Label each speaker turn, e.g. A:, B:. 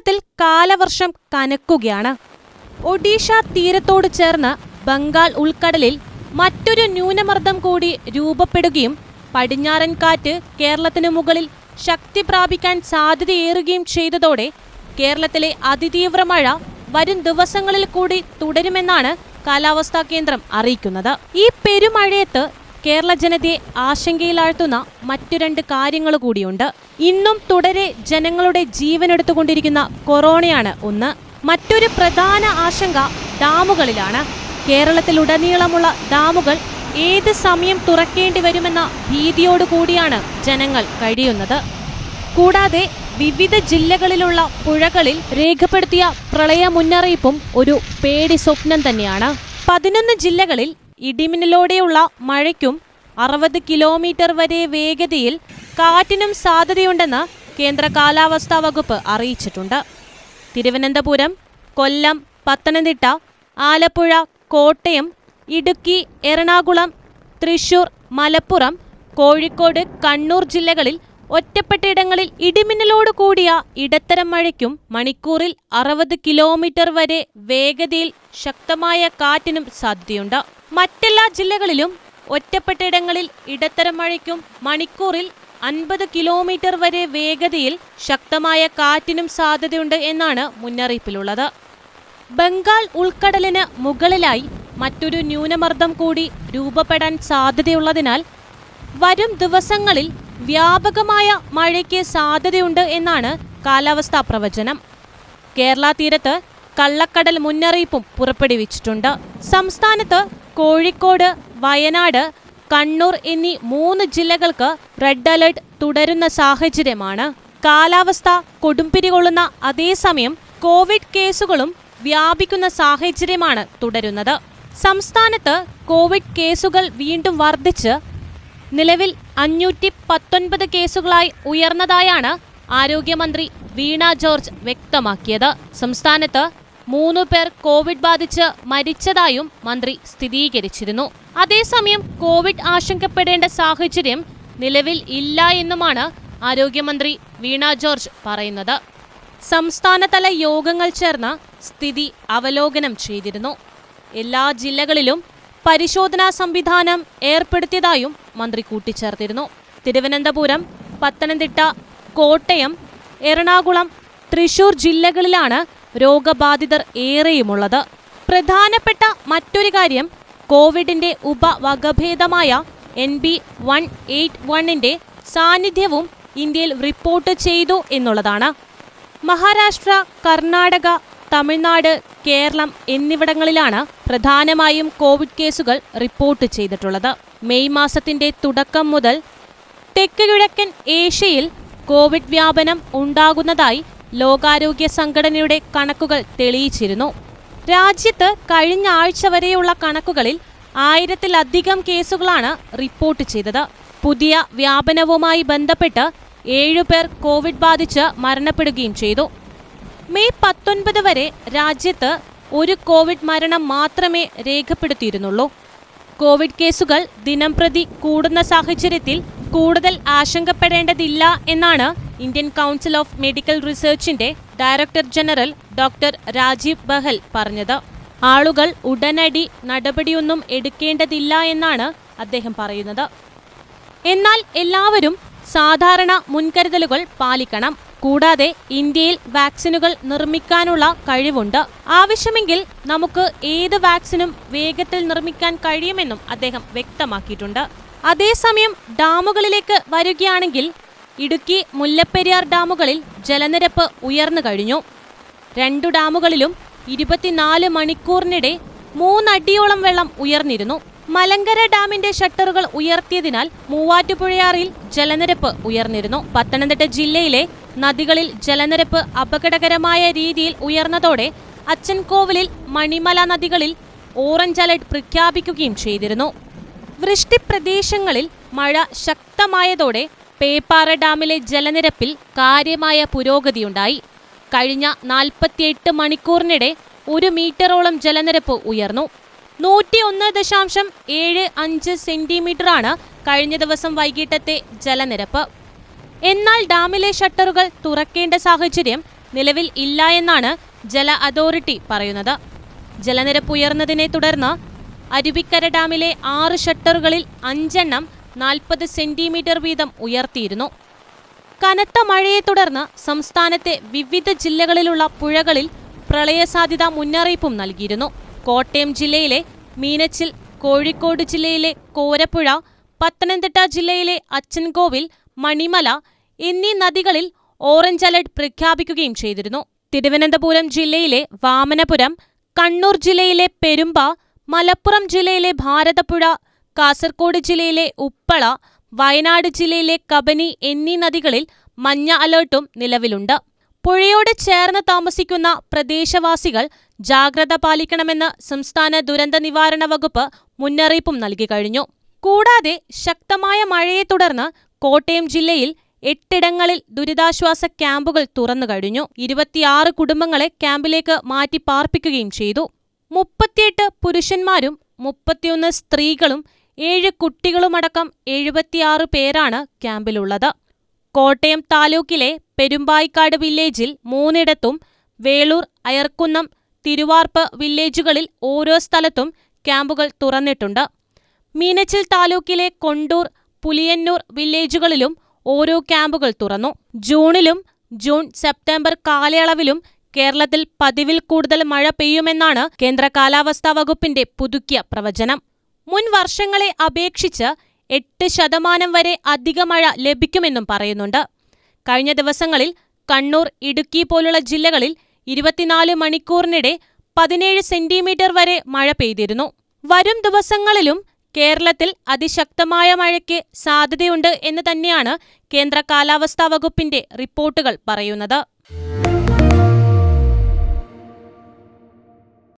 A: കേരളത്തിൽ കാലവർഷം കനക്കുകയാണ് ഒഡീഷ തീരത്തോട് ചേർന്ന് ബംഗാൾ ഉൾക്കടലിൽ മറ്റൊരു ന്യൂനമർദ്ദം കൂടി രൂപപ്പെടുകയും പടിഞ്ഞാറൻ കാറ്റ് കേരളത്തിനു മുകളിൽ ശക്തി പ്രാപിക്കാൻ സാധ്യതയേറുകയും ചെയ്തതോടെ കേരളത്തിലെ അതിതീവ്ര മഴ വരും ദിവസങ്ങളിൽ കൂടി തുടരുമെന്നാണ് കാലാവസ്ഥാ കേന്ദ്രം അറിയിക്കുന്നത് ഈ പെരുമഴയത്ത് കേരള ജനതയെ ആശങ്കയിലാഴ്ത്തുന്ന മറ്റു രണ്ട് കാര്യങ്ങൾ കൂടിയുണ്ട് ഇന്നും തുടരെ ജനങ്ങളുടെ ജീവനെടുത്തുകൊണ്ടിരിക്കുന്ന കൊറോണയാണ് ഒന്ന് മറ്റൊരു പ്രധാന ആശങ്ക ഡാമുകളിലാണ് കേരളത്തിലുടനീളമുള്ള ഡാമുകൾ ഏത് സമയം തുറക്കേണ്ടി വരുമെന്ന ഭീതിയോടുകൂടിയാണ് കൂടിയാണ് ജനങ്ങൾ കഴിയുന്നത് കൂടാതെ വിവിധ ജില്ലകളിലുള്ള പുഴകളിൽ രേഖപ്പെടുത്തിയ പ്രളയ മുന്നറിയിപ്പും ഒരു പേടി സ്വപ്നം തന്നെയാണ് പതിനൊന്ന് ജില്ലകളിൽ ഇടിമിന്നലോടെയുള്ള മഴയ്ക്കും അറുപത് കിലോമീറ്റർ വരെ വേഗതയിൽ കാറ്റിനും സാധ്യതയുണ്ടെന്ന് കേന്ദ്ര കാലാവസ്ഥാ വകുപ്പ് അറിയിച്ചിട്ടുണ്ട് തിരുവനന്തപുരം കൊല്ലം പത്തനംതിട്ട ആലപ്പുഴ കോട്ടയം ഇടുക്കി എറണാകുളം തൃശൂർ മലപ്പുറം കോഴിക്കോട് കണ്ണൂർ ജില്ലകളിൽ ഒറ്റപ്പെട്ടയിടങ്ങളിൽ ഇടിമിന്നലോട് കൂടിയ ഇടത്തരം മഴയ്ക്കും മണിക്കൂറിൽ അറുപത് കിലോമീറ്റർ വരെ വേഗതയിൽ ശക്തമായ കാറ്റിനും സാധ്യതയുണ്ട് മറ്റെല്ലാ ജില്ലകളിലും ഒറ്റപ്പെട്ടയിടങ്ങളിൽ ഇടത്തരം മഴയ്ക്കും മണിക്കൂറിൽ അൻപത് കിലോമീറ്റർ വരെ വേഗതയിൽ ശക്തമായ കാറ്റിനും സാധ്യതയുണ്ട് എന്നാണ് മുന്നറിയിപ്പിലുള്ളത് ബംഗാൾ ഉൾക്കടലിന് മുകളിലായി മറ്റൊരു ന്യൂനമർദ്ദം കൂടി രൂപപ്പെടാൻ സാധ്യതയുള്ളതിനാൽ വരും ദിവസങ്ങളിൽ വ്യാപകമായ മഴയ്ക്ക് സാധ്യതയുണ്ട് എന്നാണ് കാലാവസ്ഥാ പ്രവചനം കേരള തീരത്ത് കള്ളക്കടൽ മുന്നറിയിപ്പും പുറപ്പെടുവിച്ചിട്ടുണ്ട് സംസ്ഥാനത്ത് കോഴിക്കോട് വയനാട് കണ്ണൂർ എന്നീ മൂന്ന് ജില്ലകൾക്ക് റെഡ് അലർട്ട് തുടരുന്ന സാഹചര്യമാണ് കാലാവസ്ഥ കൊടുമ്പിരികൊള്ളുന്ന അതേസമയം കോവിഡ് കേസുകളും വ്യാപിക്കുന്ന സാഹചര്യമാണ് തുടരുന്നത് സംസ്ഥാനത്ത് കോവിഡ് കേസുകൾ വീണ്ടും വർദ്ധിച്ച് നിലവിൽ അഞ്ഞൂറ്റി പത്തൊൻപത് കേസുകളായി ഉയർന്നതായാണ് ആരോഗ്യമന്ത്രി വീണ ജോർജ് വ്യക്തമാക്കിയത് സംസ്ഥാനത്ത് മൂന്നു പേർ കോവിഡ് ബാധിച്ച് മരിച്ചതായും മന്ത്രി സ്ഥിരീകരിച്ചിരുന്നു അതേസമയം കോവിഡ് ആശങ്കപ്പെടേണ്ട സാഹചര്യം നിലവിൽ ഇല്ല എന്നുമാണ് ആരോഗ്യമന്ത്രി വീണ ജോർജ് പറയുന്നത് സംസ്ഥാനതല യോഗങ്ങൾ ചേർന്ന് സ്ഥിതി അവലോകനം ചെയ്തിരുന്നു എല്ലാ ജില്ലകളിലും പരിശോധനാ സംവിധാനം ഏർപ്പെടുത്തിയതായും മന്ത്രി കൂട്ടിച്ചേർത്തിരുന്നു തിരുവനന്തപുരം പത്തനംതിട്ട കോട്ടയം എറണാകുളം തൃശൂർ ജില്ലകളിലാണ് രോഗബാധിതർ ഏറെയുമുള്ളത് പ്രധാനപ്പെട്ട മറ്റൊരു കാര്യം കോവിഡിന്റെ ഉപവകഭേദമായ എൻ ബി വൺ എയ്റ്റ് വണ്ണിന്റെ സാന്നിധ്യവും ഇന്ത്യയിൽ റിപ്പോർട്ട് ചെയ്തു എന്നുള്ളതാണ് മഹാരാഷ്ട്ര കർണാടക തമിഴ്നാട് കേരളം എന്നിവിടങ്ങളിലാണ് പ്രധാനമായും കോവിഡ് കേസുകൾ റിപ്പോർട്ട് ചെയ്തിട്ടുള്ളത് മെയ് മാസത്തിന്റെ തുടക്കം മുതൽ തെക്ക് കിഴക്കൻ ഏഷ്യയിൽ കോവിഡ് വ്യാപനം ഉണ്ടാകുന്നതായി ലോകാരോഗ്യ സംഘടനയുടെ കണക്കുകൾ തെളിയിച്ചിരുന്നു രാജ്യത്ത് കഴിഞ്ഞ ആഴ്ച വരെയുള്ള കണക്കുകളിൽ ആയിരത്തിലധികം കേസുകളാണ് റിപ്പോർട്ട് ചെയ്തത് പുതിയ വ്യാപനവുമായി ബന്ധപ്പെട്ട് ഏഴുപേർ കോവിഡ് ബാധിച്ച് മരണപ്പെടുകയും ചെയ്തു മെയ് പത്തൊൻപത് വരെ രാജ്യത്ത് ഒരു കോവിഡ് മരണം മാത്രമേ രേഖപ്പെടുത്തിയിരുന്നുള്ളൂ കോവിഡ് കേസുകൾ ദിനംപ്രതി കൂടുന്ന സാഹചര്യത്തിൽ കൂടുതൽ ആശങ്കപ്പെടേണ്ടതില്ല എന്നാണ് ഇന്ത്യൻ കൗൺസിൽ ഓഫ് മെഡിക്കൽ റിസർച്ചിന്റെ director general doctor Rajeev Bahl പറഞ്ഞത് ആളുകൾ ഉടനടി നടപടിയൊന്നും എടുക്കേണ്ടതില്ല എന്നാണ് അദ്ദേഹം പറയുന്നത് എന്നാൽ എല്ലാവരും സാധാരണ മുൻകരുതലുകൾ പാലിക്കണം കൂടാതെ ഇന്ത്യയിൽ വാക്സിനുകൾ നിർമ്മിക്കാനുള്ള കഴിവുണ്ട് ആവശ്യമെങ്കിൽ നമുക്ക് ഏത് വാക്സിനും വേഗത്തിൽ നിർമ്മിക്കാൻ കഴിയുമെന്നും അദ്ദേഹം വ്യക്തമാക്കിയിട്ടുണ്ട് അതേസമയം ഡാമുകളിലേക്ക് വരികയാണെങ്കിൽ ഇടുക്കി മുല്ലപ്പെരിയാർ ഡാമുകളിൽ ജലനിരപ്പ് ഉയർന്നു കഴിഞ്ഞു രണ്ടു ഡാമുകളിലും ഇരുപത്തിനാല് മണിക്കൂറിനിടെ മൂന്നടിയോളം വെള്ളം ഉയർന്നിരുന്നു മലങ്കര ഡാമിന്റെ ഷട്ടറുകൾ ഉയർത്തിയതിനാൽ മൂവാറ്റുപുഴയാറിൽ ജലനിരപ്പ് ഉയർന്നിരുന്നു പത്തനംതിട്ട ജില്ലയിലെ നദികളിൽ ജലനിരപ്പ് അപകടകരമായ രീതിയിൽ ഉയർന്നതോടെ അച്ചൻകോവിലിൽ മണിമല നദികളിൽ ഓറഞ്ച് അലർട്ട് പ്രഖ്യാപിക്കുകയും ചെയ്തിരുന്നു വൃഷ്ടി പ്രദേശങ്ങളിൽ മഴ ശക്തമായതോടെ പേപ്പാറ ഡാമിലെ ജലനിരപ്പിൽ കാര്യമായ പുരോഗതിയുണ്ടായി കഴിഞ്ഞ നാൽപ്പത്തിയെട്ട് മണിക്കൂറിനിടെ ഒരു മീറ്ററോളം ജലനിരപ്പ് ഉയർന്നു നൂറ്റിയൊന്ന് ദശാംശം ഏഴ് അഞ്ച് സെന്റിമീറ്ററാണ് കഴിഞ്ഞ ദിവസം വൈകിട്ടത്തെ ജലനിരപ്പ് എന്നാൽ ഡാമിലെ ഷട്ടറുകൾ തുറക്കേണ്ട സാഹചര്യം നിലവിൽ ഇല്ല എന്നാണ് ജല അതോറിറ്റി പറയുന്നത് ജലനിരപ്പ് ഉയർന്നതിനെ തുടർന്ന് അരുവിക്കര ഡാമിലെ ആറ് ഷട്ടറുകളിൽ അഞ്ചെണ്ണം നാൽപ്പത് സെന്റിമീറ്റർ വീതം ഉയർത്തിയിരുന്നു കനത്ത മഴയെ തുടർന്ന് സംസ്ഥാനത്തെ വിവിധ ജില്ലകളിലുള്ള പുഴകളിൽ പ്രളയസാധ്യത മുന്നറിയിപ്പും നൽകിയിരുന്നു കോട്ടയം ജില്ലയിലെ മീനച്ചിൽ കോഴിക്കോട് ജില്ലയിലെ കോരപ്പുഴ പത്തനംതിട്ട ജില്ലയിലെ അച്ചൻകോവിൽ മണിമല എന്നീ നദികളിൽ ഓറഞ്ച് അലർട്ട് പ്രഖ്യാപിക്കുകയും ചെയ്തിരുന്നു തിരുവനന്തപുരം ജില്ലയിലെ വാമനപുരം കണ്ണൂർ ജില്ലയിലെ പെരുമ്പ മലപ്പുറം ജില്ലയിലെ ഭാരതപ്പുഴ കാസർഗോഡ് ജില്ലയിലെ ഉപ്പള വയനാട് ജില്ലയിലെ കബനി എന്നീ നദികളിൽ മഞ്ഞ അലർട്ടും നിലവിലുണ്ട് പുഴയോട് ചേർന്ന് താമസിക്കുന്ന പ്രദേശവാസികൾ ജാഗ്രത പാലിക്കണമെന്ന് സംസ്ഥാന ദുരന്ത നിവാരണ വകുപ്പ് മുന്നറിയിപ്പും നൽകി കഴിഞ്ഞു കൂടാതെ ശക്തമായ മഴയെ തുടർന്ന് കോട്ടയം ജില്ലയിൽ എട്ടിടങ്ങളിൽ ദുരിതാശ്വാസ ക്യാമ്പുകൾ തുറന്നു കഴിഞ്ഞു ഇരുപത്തിയാറ് കുടുംബങ്ങളെ ക്യാമ്പിലേക്ക് മാറ്റി പാർപ്പിക്കുകയും ചെയ്തു മുപ്പത്തിയെട്ട് പുരുഷന്മാരും മുപ്പത്തിയൊന്ന് സ്ത്രീകളും ഏഴ് കുട്ടികളുമടക്കം എഴുപത്തിയാറ് പേരാണ് ക്യാമ്പിലുള്ളത് കോട്ടയം താലൂക്കിലെ പെരുമ്പായിക്കാട് വില്ലേജിൽ മൂന്നിടത്തും വേളൂർ അയർക്കുന്നം തിരുവാർപ്പ് വില്ലേജുകളിൽ ഓരോ സ്ഥലത്തും ക്യാമ്പുകൾ തുറന്നിട്ടുണ്ട് മീനച്ചിൽ താലൂക്കിലെ കൊണ്ടൂർ പുലിയന്നൂർ വില്ലേജുകളിലും ഓരോ ക്യാമ്പുകൾ തുറന്നു ജൂണിലും ജൂൺ സെപ്റ്റംബർ കാലയളവിലും കേരളത്തിൽ പതിവിൽ കൂടുതൽ മഴ പെയ്യുമെന്നാണ് കേന്ദ്ര കാലാവസ്ഥാ വകുപ്പിന്റെ പുതുക്കിയ പ്രവചനം മുൻ വർഷങ്ങളെ അപേക്ഷിച്ച് എട്ട് ശതമാനം വരെ അധിക മഴ ലഭിക്കുമെന്നും പറയുന്നുണ്ട് കഴിഞ്ഞ ദിവസങ്ങളിൽ കണ്ണൂർ ഇടുക്കി പോലുള്ള ജില്ലകളിൽ ഇരുപത്തിനാല് മണിക്കൂറിനിടെ പതിനേഴ് സെന്റിമീറ്റർ വരെ മഴ പെയ്തിരുന്നു വരും ദിവസങ്ങളിലും കേരളത്തിൽ അതിശക്തമായ മഴയ്ക്ക് സാധ്യതയുണ്ട് എന്ന് തന്നെയാണ് കേന്ദ്ര കാലാവസ്ഥാ വകുപ്പിന്റെ റിപ്പോർട്ടുകൾ പറയുന്നത്